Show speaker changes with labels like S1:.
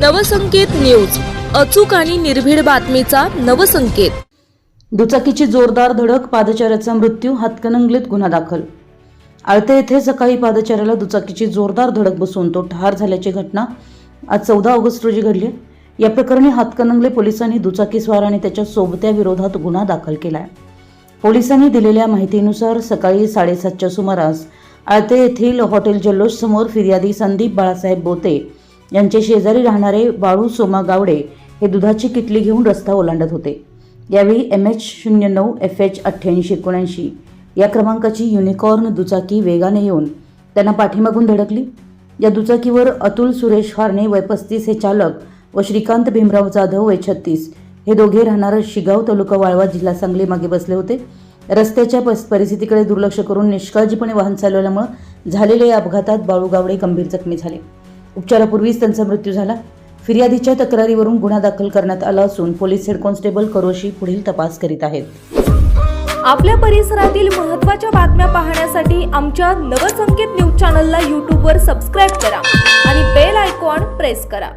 S1: Navsanket news. अचूक आणि निर्भीड बातमीचा नवसंकेत.
S2: दुचाकीची जोरदार धडक पादचाऱ्याचा मृत्यू हातकणंगलीत गुन्हा दाखल. आळते येथे सकाळी पादचाऱ्याला दुचाकीची जोरदार धडक बसून तो ठार झाल्याची घटना आज चौदा ऑगस्ट रोजी घडली या प्रकरणी हातकणंगले पोलिसांनी दुचाकीस्वार आणि त्याच्या सोबत्या विरोधात गुन्हा दाखल केला आहे पोलिसांनी दिलेल्या माहितीनुसार सकाळी साडेसातच्या सुमारास आळते येथील हॉटेल जल्लोष समोर फिर्यादी संदीप बाळासाहेब बोते यांचे शेजारी राहणारे बाळू सोमा गावडे हे दुधाची किटली घेऊन रस्ता ओलांडत होते. यावेळी एम एच शून्य नऊ एफ एच अठ्ठ्याऐंशी एकोणऐंशी या क्रमांकाची युनिकॉर्न दुचाकी वेगाने येऊन त्यांना पाठीमागून धडकली. या दुचाकीवर अतुल सुरेश हारणे वय पस्तीस हे चालक व श्रीकांत भीमराव जाधव वय छत्तीस हे दोघे राहणारं शिगाव तालुका वाळवा जिल्हा सांगली मागे बसले होते. रस्त्याच्या परिस्थितीकडे दुर्लक्ष करून निष्काळजीपणे वाहन चालवल्यामुळे झालेल्या या अपघातात बाळू गावडे गंभीर जखमी झाले. उपचारापूर्वीच त्यांचा मृत्यू झाला. फिर्यादीच्या तक्रारीवरून गुन्हा दाखल करण्यात आला असून पोलीस हेड कॉन्स्टेबल करोशी पुढील तपास करीत आहेत.
S3: आपल्या परिसरातील महत्त्वाच्या बातम्या पाहण्यासाठी आमच्या नवसंकेत न्यूज चॅनलला यूट्यूबवर सबस्क्राईब करा आणि बेल आयकॉन प्रेस करा.